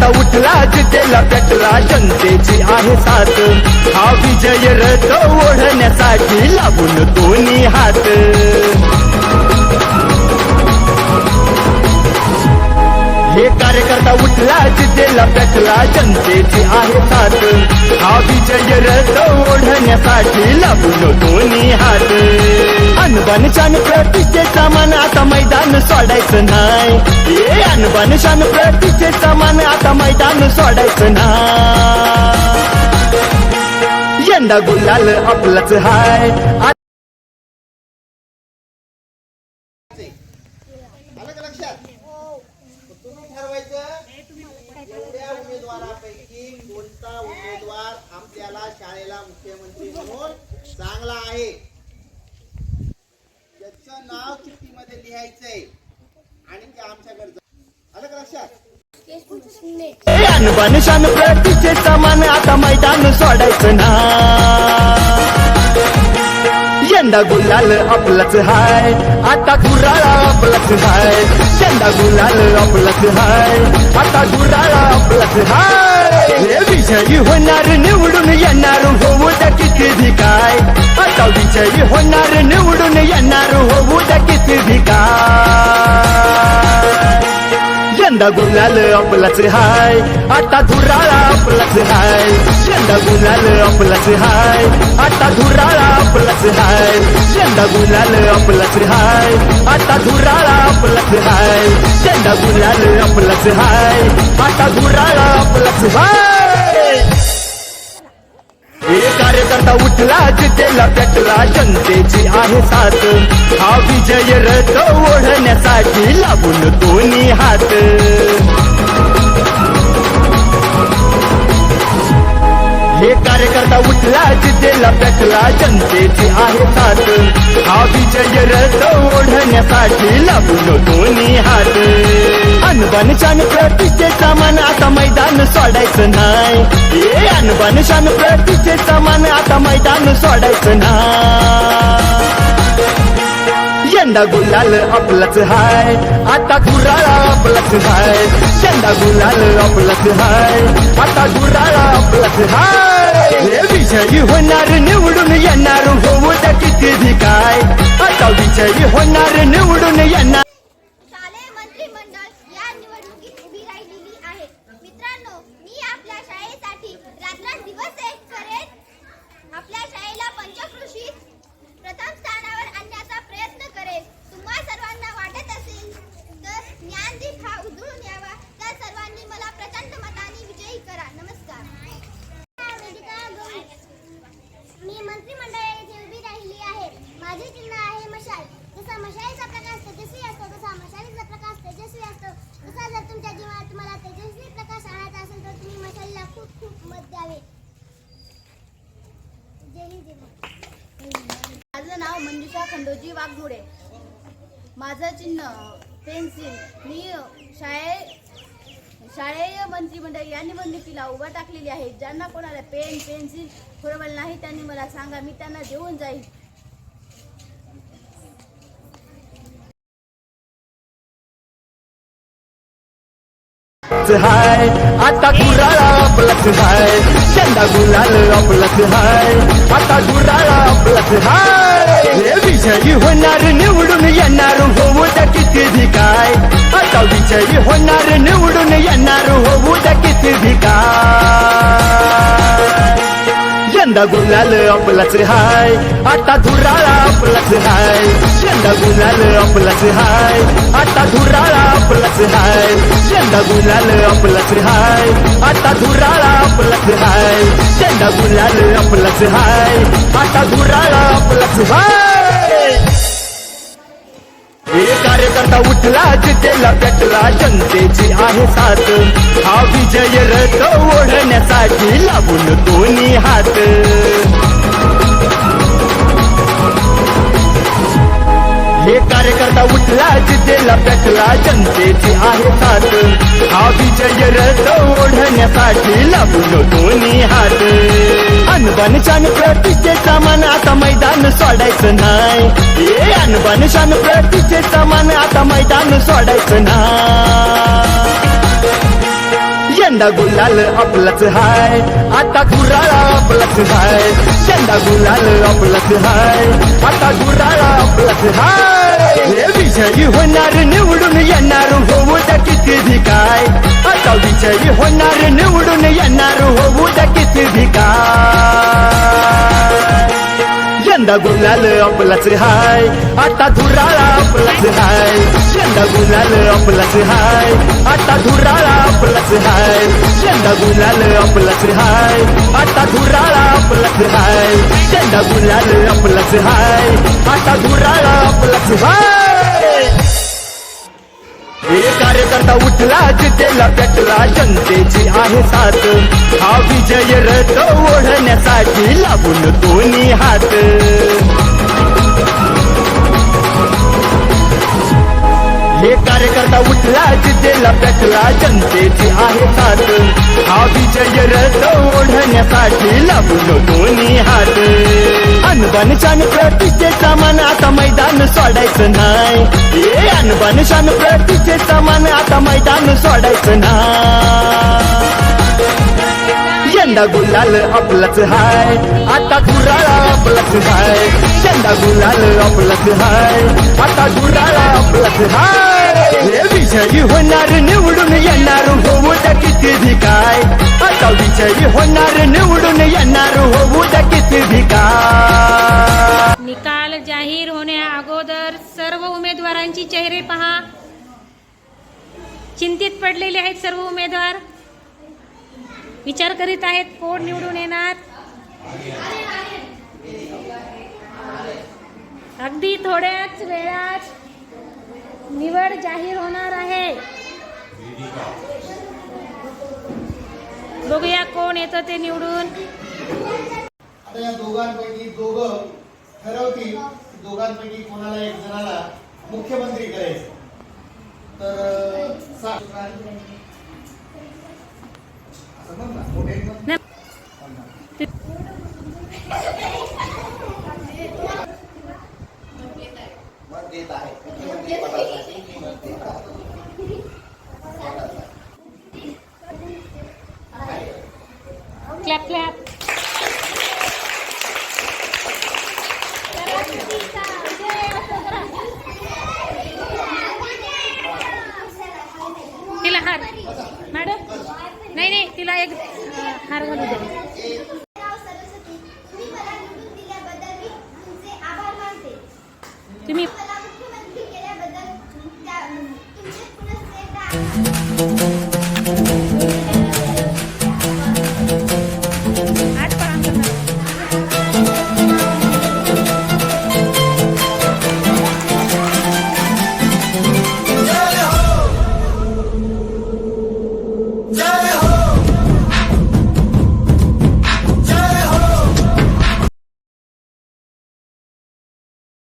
आता उठला जितेला पेटला जनतेची आहे साथ. हा विजय रथ ओढण्यासाठी लागून दोन्ही हात. हे कार्यकर्ता उठला जितेला पेटला जनतेची आहे साथ. हा विजय रथ ओढण्यासाठी लागून दोन्ही हात. अनबान शान प्रतिष्ठेचा मान आता मैदान सोडायचं नाही. हे अनबान शान प्रतिष्ठेचा मान आता मैदान सोडायचं नाही. यंदा गुलाल आपलाच हाय. उमेदवारापैकी कोणता उमेदवार आपल्याला शाळेला मुख्यमंत्री म्हणून चांगला आहे? त्याचं नाव चिठ्ठीमध्ये लिहायचंय. आणि ते आमच्याकडे जा- आलं का लक्षात? हे अनबान आता मैदान सोडायचं ना. यंदा गुलाल आपलाच हाय आता गुराळा आपलाच हाय. यंदा गुलाल आपलाच हाय आता गुराळा आपलाच हाय. विजयी होणार निवडून येणार होऊ द्या किती काय आता विजयी होणार निवडून येणार हो द्या यंदा गुलाल आपलाच हाय आता धुराळा आपलाच हाय. यंदा गुलाल आपलाच हाय आता धुराळा आपलाच हाय. यंदा गुलाल आपलाच हाय आता धुराळा आपलाच हाय. यंदा गुलाल आपलाच हाय आता धुराळा आपलाच हाय. कार्यकर्ता उठला जितेला पेटला जनतेची आहे साथ. हा विजय रथ ओढण्यासाठी लागून दोन्ही हात. हे कार्यकर्ता उठला जितेला पेटला जनतेची आहे साथ. हा विजय रथ ओढण्यासाठी लागून दोन्ही हात. अनबान शान प्रतिष्ठेचा मान आता मैदान सोडायचं नाही. हे अनबान प्रतिष्ठेचा मान आता मैदान सोडायचं नाही. यंदा गुलाल आपलाच हाय आता गुराळा आपलाच हाय. यंदा गुलाल आपलाच हाय आता गुराळा आपलाच हाय. विजयी होणार निवडून येणार होऊ द्या किती काय आता विजयी होणार निवडून येणार शालेय मंत्रिमंडळ या निवडणुकीत उभी राहिलेली आहे मित्रांनो मी आपल्या रात्र रात्रंदिवस एक करेन. आपल्या शाळेला पंचकृषी प्रथम माझं नाव मंजुषा खंडोजी वाघमोडे. माझं चिन्ह पेन्सिल. मी शाळे शाळेय मंत्रिमंडळ या निवडणुकीला उभा टाकलेली आहे. ज्यांना कोणाला पेन पेन्सिल पुरवलं नाही त्यांनी मला सांगा. मी त्यांना देऊन जाईल हाय आता गुराळा आपलाच हाय. यंदा गुलाल आपलाच हाय आता गुराळा आपलाच हाय विजयी होणार निवडून येणार होऊ द्या किती भी काय आता विजयी होणार निवडून येणार होऊ द्या किती भी काय यंदा गुलाल आपलाच हाय आता धुराळा आपलाच हाय यंदा गुलाल आपलाच हाय आता धुराळा आपलाच हाय यंदा गुलाल आपलाच हाय आता धुराळा आपलाच हाय यंदा गुलाल आपलाच हाय आता धुराळा आपलाच हाय करता उठला जितेला पेटला जनतेची आहे साथ. हा विजय रथ ओढण्यासाठी लागून दोन्ही हात. करता उठला जितेला पेटला जनतेची आहे साथ हा विजय रस ओढण्यासाठी लागलो दोन्ही हात. अनबन शान प्रतिष्ठेचा मान आता मैदान सोडायचं नाही. ए अनबन शान प्रतिष्ठेचा मान आता मैदान सोडायचं नाही. यंदा गुलाल आपलाच हाय आता गुराळा आपलाच हाय. यंदा गुलाल आपलाच हाय आता गुराळा आपलाच हाय. विजयी होणार निवडून येणार होऊ द्या किती भिकाय आता विजयी होणार निवडून येणार होऊ द्या किती काय यंदा गुलाल आपलाच हाय आता धुराळा आपलाच हाय. यंदा गुलाल आपलाच हाय. आता धुराळा आपलाच हाय. यंदा गुलाल आपलाच हाय. आता धुराळा आपलाच हाय. यंदा गुलाल आपलाच हाय. आता धुराळा आपलाच हाय. हे कार्यकर्ता उठला जितेला पेटला जनतेची आहे साथ. हा विजय रथ ओढण्यासाठी लागून दोन्ही हात. कार्यकर्ता उठला जितेला पेटला जनतेची आहे साथ. हा विजय रस ओढण्यासाठी लाभलो दोन्ही हात. अनबन शान प्रतिष्ठेचा मान आता मैदान सोडायचं नाही. हे अनबन शान प्रतिष्ठेचा मान आता मैदान सोडायचं नाही. यंदा गुलाल आपलाच हाय आता गुराळा आपलाच हाय. चंदा गुलाल आपलाच हाय. आता गुराळा आपलाच हाय. हे विजयी होणार निवडून येणार होऊ द्या किती भिकाय. आता विजयी होणार निवडून येणार होऊ द्या किती भिकाय. निकाल जाहीर होण्या अगोदर सर्व उमेदवारांची चेहरे पहा. चिंतित पडलेले आहेत सर्व उमेदवार. विचार करीत आहेत कोण निवडून येणार? अगदी थोड्याच वेळात निवड जाहीर होणार आहे. बघूया कोण येतं ते निवडून. आता या दोघांपैकी दोघं ठरवतील दोघांपैकी कोणाला एक जणाला मुख्यमंत्री करायचं. तर अं, सा- असं म्हण ना, मोठे म्हण. मत देत आहे. मुख्यमंत्री पदासाठी मी मत देत आहे. क्लॅप क्लॅप तिला हार. मॅडम? नाही नाही तिला एक हार घालू दे. तुम्ही